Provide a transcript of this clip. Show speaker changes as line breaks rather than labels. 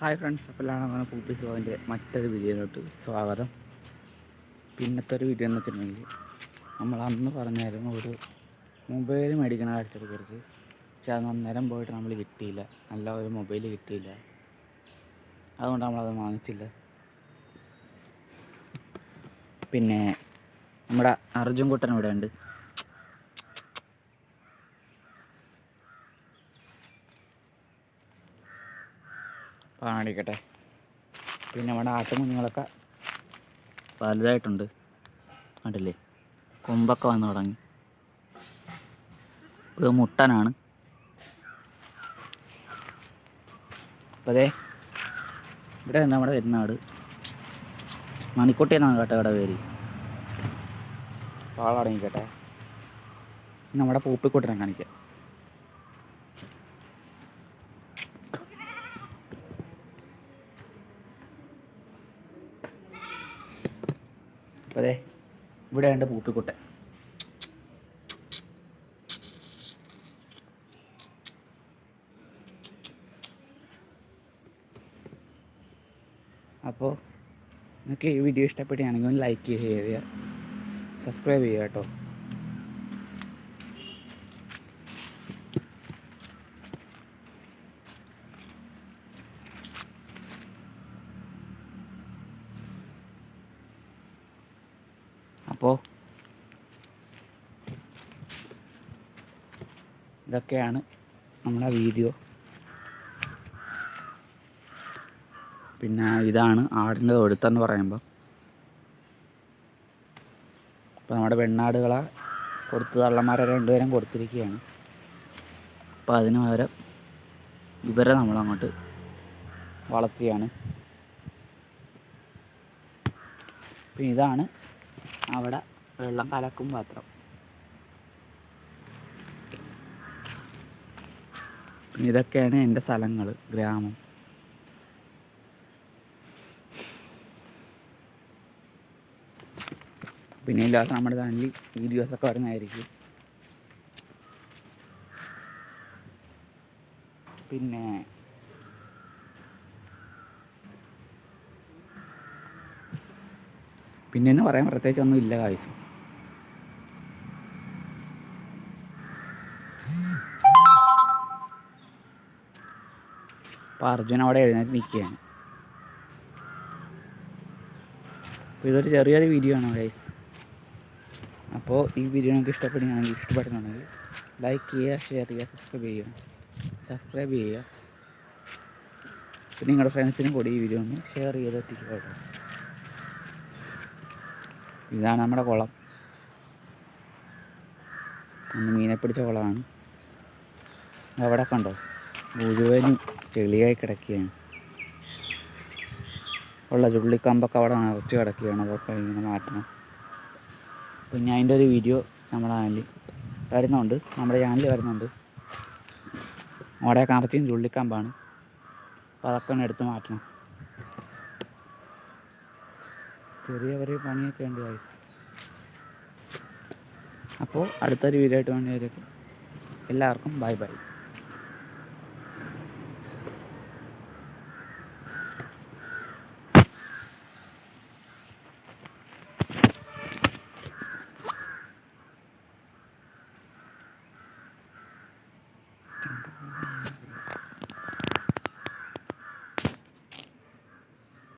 Hi friends അപ്പോൾ എല്ലാവരും പൂപ്പി സ്ലോവിന്റെ മറ്റൊരു വീഡിയോയിലോട്ട് സ്വാഗതം. പിന്നത്തെ ഒരു വീഡിയോ എന്ന് വെച്ചിട്ടുണ്ടെങ്കിൽ നമ്മൾ അന്ന് പറഞ്ഞായിരുന്നു ഒരു മൊബൈൽ മേടിക്കണ കാര്യത്തെ കുറിച്ച് പക്ഷെ അത് അന്നേരം പോയിട്ട് നമ്മൾ കിട്ടിയില്ല. നല്ല ഒരു മൊബൈൽ കിട്ടിയില്ല. അതുകൊണ്ട് നമ്മളത് വാങ്ങിച്ചില്ല. പിന്നെ നമ്മുടെ അർജുൻ കുട്ടൻ ഇവിടെ ഉണ്ട് കാണിക്കട്ടെ പിന്നെ നമ്മുടെ ആട്ടുകുഞ്ഞുങ്ങളൊക്കെ വലുതായിട്ടുണ്ട്. കണ്ടില്ലേ? കൊമ്പൊക്കെ വന്നു തുടങ്ങി. ഇത് മുട്ടനാണ്. അപ്പോൾ അതെ ഇവിടെ നമ്മുടെ വരുന്നാട് മണിക്കുട്ടി എന്നാണ് കേട്ടോ ഇവിടെ പേര്. പാളടങ്ങിക്കട്ടെ നമ്മുടെ പൂപ്പിക്കുട്ടനെ കാണിക്കാം. അപ്പോൾ ഇവിടെ ഉണ്ട് പൂപ്പിക്കുട്ടൻ അപ്പോൾ നിങ്ങൾക്ക് ഈ വീഡിയോ ഇഷ്ടപ്പെടുകയാണെങ്കിൽ ഒന്ന് ലൈക്ക് ചെയ്യുക സബ്സ്ക്രൈബ് ചെയ്യുക കേട്ടോ. അപ്പോൾ ഇതൊക്കെയാണ് നമ്മുടെ വീഡിയോ. പിന്നെ ഇതാണ് ആടിന്റെ തൊഴുത്തെന്ന് പറയുമ്പോൾ ഇപ്പോൾ നമ്മുടെ പെണ്ണാടുകളെ കൊടുത്ത് തള്ളന്മാരെ രണ്ടുപേരും കൊടുത്തിരിക്കുകയാണ്. അപ്പോൾ അതിന് പകരം ഇവരെ നമ്മളങ്ങോട്ട് വളർത്തിയാണ്. ഇതാണ് അവിടെ വെള്ളം കലക്കും പാത്രം. ഇതൊക്കെയാണ് എന്റെ സ്ഥലങ്ങൾ ഗ്രാമം. പിന്നെ ഇല്ലാത്ത നമ്മുടെ ചാനലിൽ വീഡിയോസൊക്കെ വരുന്നതായിരിക്കും. പിന്നെ പിന്നെ എന്നെ പറയാൻ പ്രത്യേകിച്ച് ഒന്നും ഇല്ല കായസ് അപ്പോൾ അർജുൻ അവിടെ എഴുന്നേറ്റ് നിൽക്കുകയാണ്. അപ്പോൾ ഇതൊരു ചെറിയൊരു വീഡിയോ ആണ് ഗൈസ് അപ്പോൾ ഈ വീഡിയോ നിങ്ങൾക്ക് ഇഷ്ടപ്പെടുകയാണെങ്കിൽ ഇഷ്ടപ്പെടുന്നുണ്ടെങ്കിൽ ലൈക്ക് ചെയ്യുക ഷെയർ ചെയ്യുക സബ്സ്ക്രൈബ് ചെയ്യുക. സബ്സ്ക്രൈബ് ചെയ്യുക. പിന്നെ നിങ്ങളുടെ ഫ്രണ്ട്സിനും കൂടി ഈ വീഡിയോ ഒന്ന് ഷെയർ ചെയ്ത് എത്തിക്കുക കേട്ടോ. ഇതാണ് നമ്മുടെ കുളം. ഒന്ന് മീനെ പിടിച്ച കുളമാണ്. അവിടെ കണ്ടോ? മുഴുവനും ചെളിയായി കിടക്കുകയാണ്. ഉള്ള ചുള്ളിക്കമ്പൊക്കെ അവിടെ നിറച്ച് കിടക്കുകയാണ്. അതൊക്കെ ഇങ്ങനെ മാറ്റണം. പിന്നെ അതിന്റെ ഒരു വീഡിയോ നമ്മുടെ ചാനലിൽ വരുന്നുണ്ട്. നമ്മുടെ ചാനലിൽ വരുന്നുണ്ട്. അവിടെ കറച്ചും ചുള്ളിക്കമ്പാണ്. അപ്പോൾ അതൊക്കെ ഒന്ന് എടുത്ത് മാറ്റണം. ചെറിയ ചെറിയ പണിയൊക്കെ ഉണ്ട് വയസ്സ് അപ്പോൾ അടുത്തൊരു വീഡിയോ ആയിട്ട് വേണ്ടി എല്ലാവർക്കും ബൈ ബൈ